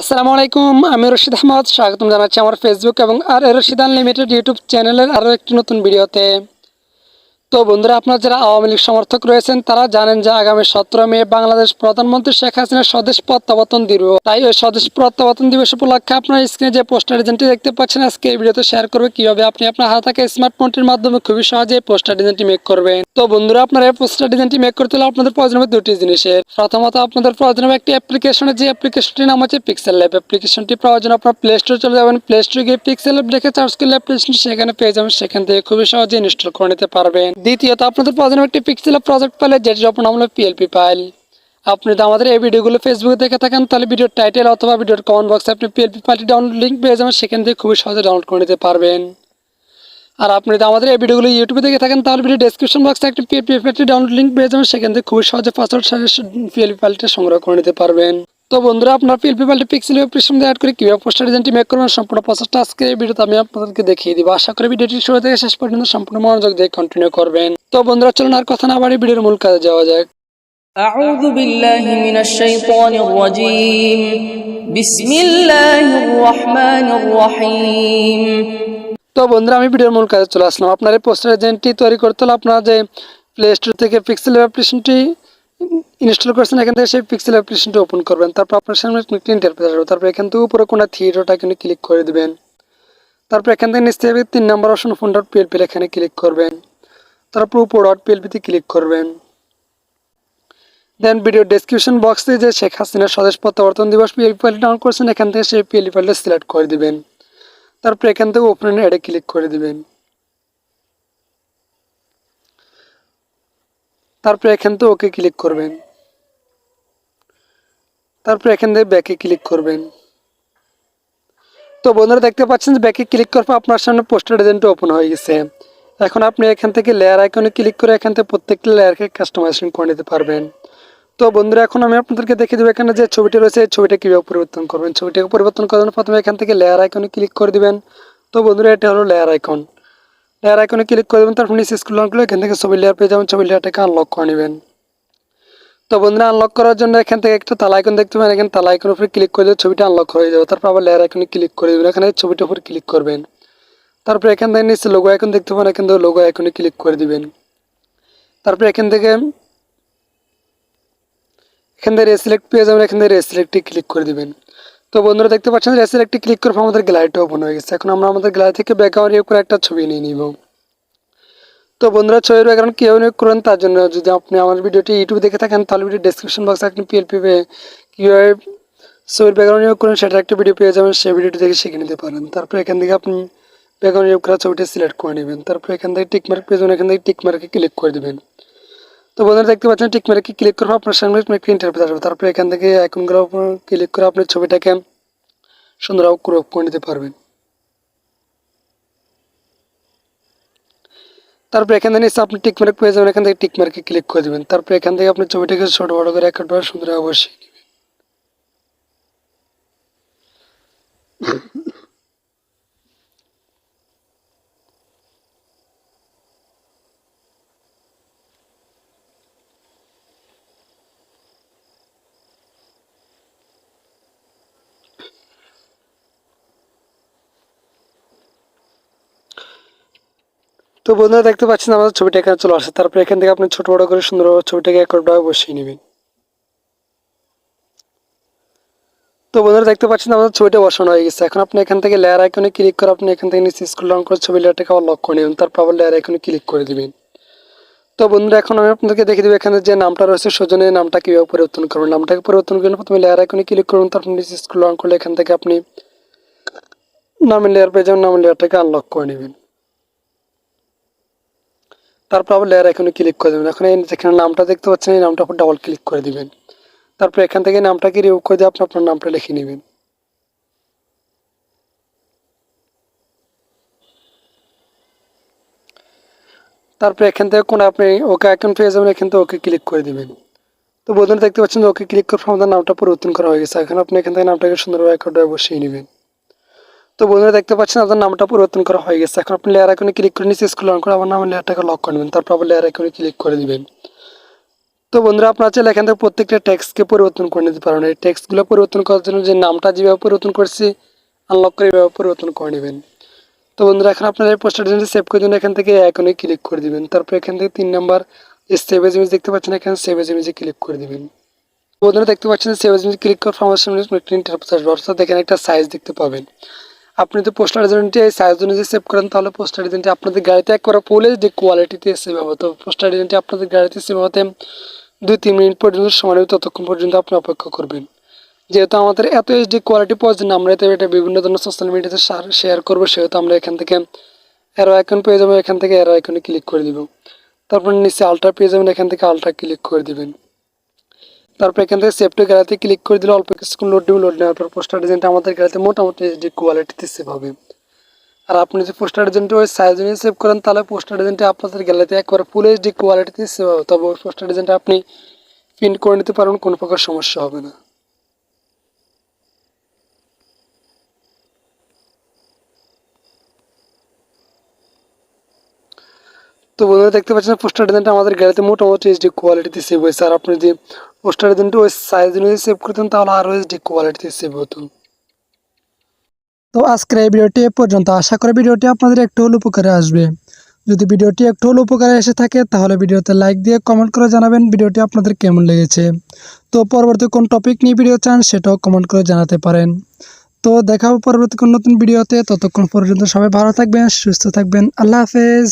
আসসালামু আলাইকুম, আমি রশিদ আহমদ। স্বাগতম জানাচ্ছি আমার ফেসবুক এবং আর রশিদ আনলিমিটেড ইউটিউব চ্যানেলের আরও একটি নতুন ভিডিওতে। তো বন্ধুরা, আপনারা যারা আওয়ামী লীগ সমর্থক রয়েছেন, তারা জানেন যে আগামী সতেরো মে বাংলাদেশ প্রধানমন্ত্রী শেখ হাসিনার স্বদেশ প্রত্যাবর্তন দিবস। তাই ওই স্বদেশ প্রত্যাবর্তন দিবস উপলক্ষে আপনার স্ক্রিনে যে পোস্টার ডিজাইনটি দেখতে পাচ্ছেন, আজকে এই ভিডিওতে শেয়ার করবে কীভাবে আপনি আপনার হাতে থাকা স্মার্টফোনটির মাধ্যমে খুবই সহজে এই পোস্টার ডিজাইনটি মেক করবেন। তো বন্ধুরা, আপনারা এই পোস্টার ডিজাইনটি মেক করতে হলে আপনাদের প্রয়োজন হবে দুটি জিনিসের। প্রথমত, আপনাদের প্রয়োজন হবে একটি অ্যাপ্লিকেশনের যে অ্যাপ্লিকেশনটির নাম হচ্ছে পিক্সেল ল্যাব অ্যাপ্লিকেশনটি প্রয়োজন আপনার প্লে স্টোরে চলে যাবেন। প্লে স্টোরে গিয়ে পিক্সেল ল্যাব দেখে সার্চ করলে অ্যাপ্লিকেশনটি সেখানে পেয়ে যাবেন। সেখান থেকে খুবই সহজে ইনস্টল করে নিতে পারবেন। দ্বিতীয়ত, আপনাদের প্রয়োজন একটি পিক্সেল প্রজেক্ট ফাইল যেটির আপনার নাম হলো পিএলপি ফাইল আপনি তো আমাদের এই ভিডিওগুলো ফেসবুকে দেখে থাকেন, তাহলে ভিডিওর টাইটেল অথবা ভিডিওর কমেন্ট বক্সে আপনি পিএলপি ফাইলটি ডাউনলোড লিঙ্ক পেয়ে যাবেন, সেখান থেকে খুবই সহজে ডাউনলোড করে নিতে পারবেন। আর আপনি যদি আমাদের এই ভিডিওগুলো ইউটিউবে দেখে থাকেন, তাহলে ভিডিও ডেসক্রিপশন বক্সে একটি পিএলপি ফাইলটি ডাউনলোড লিঙ্ক পেয়ে যাবেন, সেখান থেকে খুবই সহজে পাসওয়ার্ড পিএলপি ফাইলটি সংগ্রহ করে নিতে পারবেন। তো বন্ধুরা আপনার পিএলপি ফাইলটি পিক্সেল অ্যাপ্লিকেশন দিয়ে অ্যাড করে কীভাবে পোস্টার ডিজাইনটি মেক করবেন সম্পূর্ণ প্রসেসটা আজকে এই ভিডিওতে আমি আপনাদেরকে দেখিয়ে দিব আশা করি ভিডিওটি শুরু থেকে শেষ পর্যন্ত সম্পূর্ণ মনোযোগ দিয়ে কন্টিনিউ করবেন তো বন্ধুরা চলুন আর কথা না বাড়ি ভিডিওর মূল কাজে যাওয়া যাক أعوذ بالله من الشيطان الرجيم بسم الله الرحمن الرحيم তো বন্ধুরা আমি ভিডিওর মূল কাজে চলে আসলাম আপনার এই পোস্টার এজেন্টটি তৈরি করতে হলে আপনারা যে প্লে স্টোর থেকে পিক্সেল অ্যাপ্লিকেশনটি ইনস্টল করেছেন, এখান থেকে সেই পিক্সেল অ্যাপ্লিকেশনটি ওপেন করবেন। তারপর আপনার সামনে একটি ইন্টারফেস আসবে। তারপর এখান থেকে উপরে কোনো থিয়েটারটা এখানে ক্লিক করে দেবেন। তারপর এখান থেকে নিচে তিন নম্বর অপশন ফোন ডট পিএলপি এখানে ক্লিক করবেন। তারপর উপর ডট পিএলপিতে ক্লিক করবেন। দেন ভিডিও ডেসক্রিপশন বক্সে যে শেখ হাসিনার স্বদেশ প্রত্যাবর্তন দিবস পিএলপি ফাইলটি ডাউনলোড করছেন, এখান থেকে সেই পিএলপি ফাইলটা সিলেক্ট করে দিবেন। তারপর এখান থেকে ওপেন অ্যাডে ক্লিক করে দিবেন। তারপর এখান থেকে ওকে ক্লিক করবেন। তারপর এখান থেকে ব্যাকে ক্লিক করবেন। তো বন্ধুরা দেখতে পাচ্ছেন ব্যাকে ক্লিক করার পর আপনার সামনে পোস্টার ডিজাইনটা ওপেন হয়ে গেছে। এখন আপনি এখান থেকে লেয়ার আইকনে ক্লিক করে এখান থেকে প্রত্যেকটা লেয়ারকে কাস্টমাইজেশন করে নিতে পারবেন। তো বন্ধুরা, এখন আমি আপনাদেরকে দেখে দেবো এখানে যে ছবিটি রয়েছে, এই ছবিটা কীভাবে পরিবর্তন করবেন। ছবিটাকে পরিবর্তন করার জন্য প্রথমে এখান থেকে লেয়ার আইকনে ক্লিক করে দিবেন। তো বন্ধুরা, এটা হলো লেয়ার আইকন লেয়ার আইকনে ক্লিক করে দেবেন, তারপর নিচে করলে এখান থেকে ছবি লেয়ার পেয়ে যাবেন, ছবি লেয়ারটাকে আনলক করে নেবেন। তো বন্ধুরা আনলক করার জন্য এখান থেকে একটা তালা আইকন দেখতে পাবেন। এখানে তালা আইকনের উপরে ক্লিক করে ছবিটা আনলক হয়ে যাবে। তারপর আবার লেয়ার আইকনে ক্লিক করে দেবেন। এখানে ছবিটার উপর ক্লিক করবেন। তারপর এখান থেকে নিচে লোগো আইকন দেখতে পাবেন। এখান থেকে লোগো আইকনে ক্লিক করে দিবেন। তারপর এখান থেকে এখান থেকে রেসিলেক্ট পেয়ে যাবেন। এখান থেকে রেসিলেক্টে ক্লিক করে দিবেন। তো বন্ধুরা, দেখতে পাচ্ছেন রেসিলেক্টে ক্লিক করে আমাদের গ্যালারিটা ওপেন হয়ে গেছে। এখন আমরা আমাদের গ্যালারি থেকে ব্যাকগ্রাউন্ড করে একটা ছবি নিয়ে নিব। তো বন্ধুরা ছবির ব্যাকগ্রাউন্ড কীভাবে নিয়োগ করেন তার জন্য। যদি আপনি আমার ভিডিওটি ইউটিউব দেখে থাকেন, তাহলে ভিডিও ডেসক্রিপশন বক্সে আপনি পিএলপি পেয়ে কীভাবে ছবির ব্যাকগ্রাউন্ড নিয়োগ করেন সেটা একটা ভিডিও পেয়ে যাবেন, সেই ভিডিওটি দেখে শিখে নিতে পারেন। তারপর এখান থেকে আপনি ব্যাকগ্রাউন্ড নিয়োগ করা ছবিটি সিলেক্ট করে নেবেন। তারপর এখান থেকে টিকমার্ক পেয়ে যাবেন, এখান থেকে টিকমার্কে ক্লিক করে দেবেন। তো বন্ধুরা, দেখতে পাচ্ছেন টিক মার্কে ক্লিক করব আপনার সামনে একটি ইন্টারফেস আসবে। তারপর এখান থেকে আইকনগুলোর উপর ক্লিক করে আপনি ছবিটাকে ক্রপ করে নিতে পারবেন। তারপর এখান থেকে আপনি টিকমার্ক পেয়ে যাবেন, এখান থেকে টিকমার্কে ক্লিক করে দেবেন। তারপর এখান থেকে আপনি ছবিটাকে ছোট বড় করে একটা সুন্দর বসিয়ে তো বন্ধুরা দেখতে পাচ্ছেন আমাদের ছবিটা এখানে চলে আসছে। তারপর এখান থেকে আপনি ছোট বড় করে সুন্দরভাবে ছবিটাকে একটাভাবে বসিয়ে নেবেন। তো বন্ধুরা দেখতে পাচ্ছেন আমাদের ছবিটা বসানো হয়ে গেছে। এখন আপনি এখান থেকে লেয়ার আইকনে ক্লিক করে আপনি এখান থেকে নিচে স্ক্রল ডাউন করে ছবি লেয়ারটাকে আবার লক করে নেবেন। তারপর আবার লেয়ার আইকনে ক্লিক করে দিবেন। তো বন্ধুরা এখন আমি আপনাদেরকে দেখে দেবো এখানে যে নামটা রয়েছে সজনের নামটা কীভাবে পরিবর্তন করবেন। নামটাকে পরিবর্তন করবেন প্রথমে লেয়ার আইকনে ক্লিক করুন, তারপর নিচে স্ক্রল ডাউন করলে এখান থেকে আপনি নামের লেয়ার পেয়ে যাবেন, নামের লেয়ারটাকে আনলক করে নেবেন। তারপর আবার লেয়ার এখানে ক্লিক করে দেবেন। এখন এই যেখানে নামটা দেখতে পাচ্ছেন, এই নামটা উপর ডাবল ক্লিক করে দিবেন। তারপর এখান থেকে নামটাকে রিমুভ করে দিয়ে আপনি আপনার নামটা লিখে নেবেন। তারপর এখান থেকে কোনো আপনি ওকে অ্যাকাউন্ট পেয়ে যাবেন, এখান থেকে ওকে ক্লিক করে দিবেন। তো বন্ধুরা দেখতে পাচ্ছেন ওকে ক্লিক করে আমাদের নামটা পরিবর্তন করা হয়ে গেছে। এখন আপনি এখান থেকে নামটাকে সুন্দরভাবে অ্যাকাউন্টে বসিয়ে নেবেন। তো বন্ধুরা দেখতে পাচ্ছেন আপনার নামটা পরিবর্তন করা হয়ে গেছে। এখন আপনি লেয়ার আইকনে ক্লিক করে নিচে স্ক্রল ডাউন করে আমার নামের লেয়ারটাকে লক করে নেবেন, তারপর আবার লেয়ার আইকনে ক্লিক করে দিবেন। তো বন্ধুরা আপনারা চাইলে এখান থেকে প্রত্যেকটা ট্যাক্সকে পরিবর্তন করে নিতে পারেন। এই ট্যাক্সগুলো পরিবর্তন করার জন্য যে নামটা যেভাবে পরিবর্তন করছি আনলক করে এভাবে পরিবর্তন করে নেবেন। তো বন্ধুরা এখন আপনারা এই পোস্টার সেভ করে জন্য এখান থেকে এখনে ক্লিক করে দিবেন। তারপর এখান থেকে তিন নাম্বার সেভ এজ ইমেজ দেখতে পাচ্ছেন, এখানে সেভ এজ ইমেজে ক্লিক করে দিবেন। বন্ধুরা দেখতে পাচ্ছেন সেভ এজ ইমেজ ক্লিক পর আমার সামনে আসবে অর্থাৎ এখানে একটা সাইজ দেখতে পাবেন। আপনি যদি পোস্টার ডিজাইনটি এই সাইজ অনুযায়ী সেভ করেন, তাহলে পোস্টার ডিজাইনটি আপনাদের গাড়িতে একবারে ফুল এইচডি কোয়ালিটিতে সেভ হবে। তো পোস্টার ডিজাইনটি আপনাদের গাড়িতে সেভ হতে দুই তিন মিনিট পর্যন্ত সময় নেবে, ততক্ষণ পর্যন্ত আপনি অপেক্ষা করবেন। যেহেতু আমাদের এত এইচডি কোয়ালিটি প্রয়োজন আমরা এতে এটা বিভিন্ন ধরনের সোশ্যাল মিডিয়াতে শেয়ার করব, সেহেতু আমরা এখান থেকে অ্যারো আইকন পেয়ে যাব, এখান থেকে অ্যারো আইকনে ক্লিক করে দিব। তারপর নিচে আলট্রা পেয়ে যাবেন, এখান থেকে আলট্রা ক্লিক করে দিবেন। তারপর এখান থেকে সেভ টু গ্যালারিতে ক্লিক করে দিলে অল্প কিছুক্ষণ লোড দিবে লোড নেওয়ার পর পোস্টার ডিজাইনটা আমাদের গ্যালারিতে মোটামুটি এইচডি কোয়ালিটিতে সেভ হবে। আর আপনি যদি পোস্টার ডিজাইনটা ওই সাইজ নিয়ে সেভ করেন, তাহলে পোস্টার ডিজাইনটা আপনাদের গ্যালারিতে একবার ফুল এইচডি কোয়ালিটিতে সেভ হবে। তবে ওই পোস্টার ডিজাইনটা আপনি প্রিন্ট করে নিতে পারবেন, কোনো প্রকার সমস্যা হবে না। তো বন্ধুরা দেখতে পাচ্ছেন পোস্টার ডিজাইনটা আমাদের গ্যালারিতে মোটামুটি এইচডি কোয়ালিটিতে সেভ হয়েছে। আর আপনি যদি পোস্টার ডিজাইনটা ওই সাইজ অনুযায়ী সেভ করতেন তাহলে আরও এইচডি কোয়ালিটিতে সেভ হতো। তো আজকের এই ভিডিওটি এ পর্যন্ত। আশা করি ভিডিওটি আপনাদের একটু হলেও উপকারে আসবে। যদি ভিডিওটি একটু হলেও উপকারে এসে থাকে, তাহলে ভিডিওতে লাইক দিয়ে কমেন্ট করে জানাবেন ভিডিওটি আপনাদের কেমন লেগেছে। তো পরবর্তী কোন টপিক নিয়ে ভিডিও চান, সেটাও কমেন্ট করে জানাতে পারেন। তো দেখা হবে পরবর্তী কোন নতুন ভিডিওতে ততক্ষণ পর্যন্ত সবাই ভালো থাকবেন, সুস্থ থাকবেন। আল্লাহ হাফেজ।